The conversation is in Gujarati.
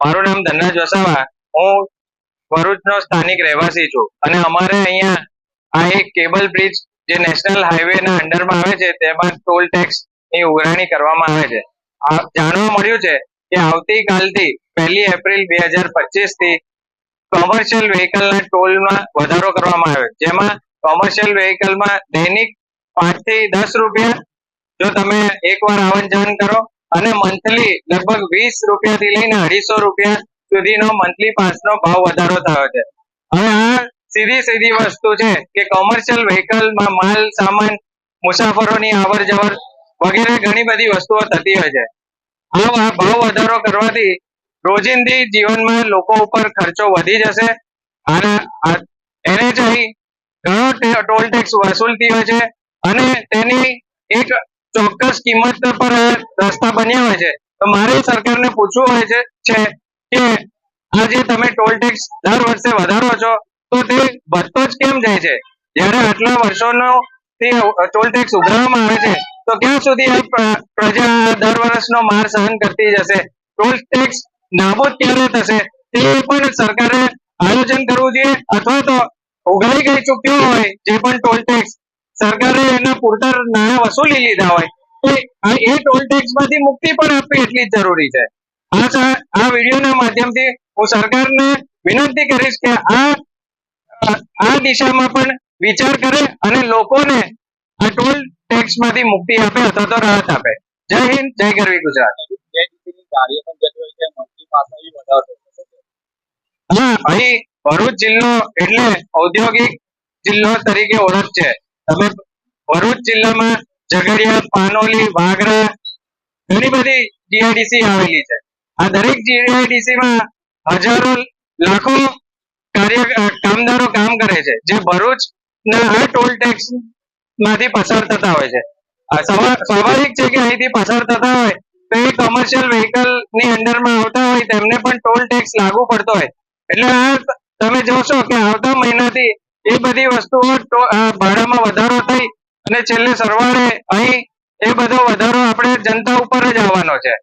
મારું નામ ધનરાજ વસાવા. હું ભરૂચનો સ્થાનિક રહેવાસી છું અને અમારે અહીંયા આ એક કેબલ બ્રિજ જે નેશનલ હાઈવે ના અંડરમાં આવે છે, તેમાં ટોલ ટેક્સની ઉઘરાણી કરવામાં આવે છે. જાણવા મળ્યું છે કે આવતીકાલથી પહેલી એપ્રિલ બે હજાર પચીસથી કોમર્શિયલ વ્હીકલના ટોલમાં વધારો કરવામાં આવ્યો. જેમાં કોમર્શિયલ વ્હીકલમાં દૈનિક પાંચથી દસ રૂપિયા જો તમે એકવાર આવન જાન કરો અને મંથલી લગભગ વીસ રૂપિયાથી લઈને અઢીસો રૂપિયા સુધીનો મંથલી પાસનો ભાવ વધારો થયો છે. હવે આ સીધી સીધી વસ્તુ છે કે કોમર્શિયલ વ્હીકલમાં માલ, સામાન, મુસાફરોની અવર જવર વગેરે ઘણી બધી વસ્તુઓ થતી હોય છે. આ ભાવ વધારો કરવાથી રોજિંદી જીવનમાં લોકો ઉપર ખર્ચો વધી જશે. અને એને જઈ ઘણો ટોલ ટેક્સ વસૂલતી હોય છે. અને તેની એક ચોક્કસ કિંમત પર રસ્તા બન્યા હોય છે. તો મારે સરકારને પૂછવું હોય છે કે આજે તમે ટોલ ટેક્સ દર વર્ષે વધારો છો, તો તે વધતો જ કેમ જાય છે? જ્યારે આટલા વર્ષોનો ટોલ ટેક્સ ઉઘરાવવામાં આવે છે, તો ક્યાં સુધી આ પ્રજા દર વર્ષનો માર સહન કરતી જશે? ટોલ ટેક્સ નાબૂદ ક્યારે થશે? તે પણ સરકારે આયોજન કરવું જોઈએ, અથવા તો ઉઘરાઈ ગઈ ચૂક્યો હોય જે પણ ટોલ ટેક્સ સરકારે એના પૂરતા નાણાં વસૂલી લીધા હોય તો એ ટોલ ટેક્સમાંથી મુક્તિ પણ આપવી એટલી જ જરૂરી છે. આ આ વિડીયોના માધ્યમથી હું સરકારને વિનંતી કરીશ કે આ, આ- દિશામાં પણ વિચાર કરે અને લોકોને આ ટોલ ટેક્સમાંથી મુક્તિ આપે અથવા તો રાહત આપે. જય હિન્દ, જય ગરવી ગુજરાત. હા, અહીં ભરૂચ જિલ્લો એટલે ઔદ્યોગિક જિલ્લો તરીકે ઓળખ છે. તમે ભરૂચ જિલ્લામાં ઝઘડિયા, પાનોલી, વાગરા, ઘણી બધી જીઆઈડીસી આવેલી છે. આ દરેક જીઆઈડીસી માં હજારો લાખો કાર્ય કામદારો કામ કરે છે, જે ભરૂચ ના ટોલ ટેક્સમાંથી પસાર થતા હોય છે. સ્વાભાવિક છે કે અહીંથી પસાર થતા હોય, તો એ કોમર્શિયલ વ્હીકલની અંદરમાં આવતા હોય, તેમને પણ ટોલ ટેક્સ લાગુ પડતો હોય. એટલે આ તમે જોશો કે આવતા મહિનાથી એ બધી વસ્તુઓ ભાડામાં વધારો થઈ અને છેલ્લે સરવાળે અહીં એ બધો વધારો આપણે જનતા ઉપર જ આવવાનો છે.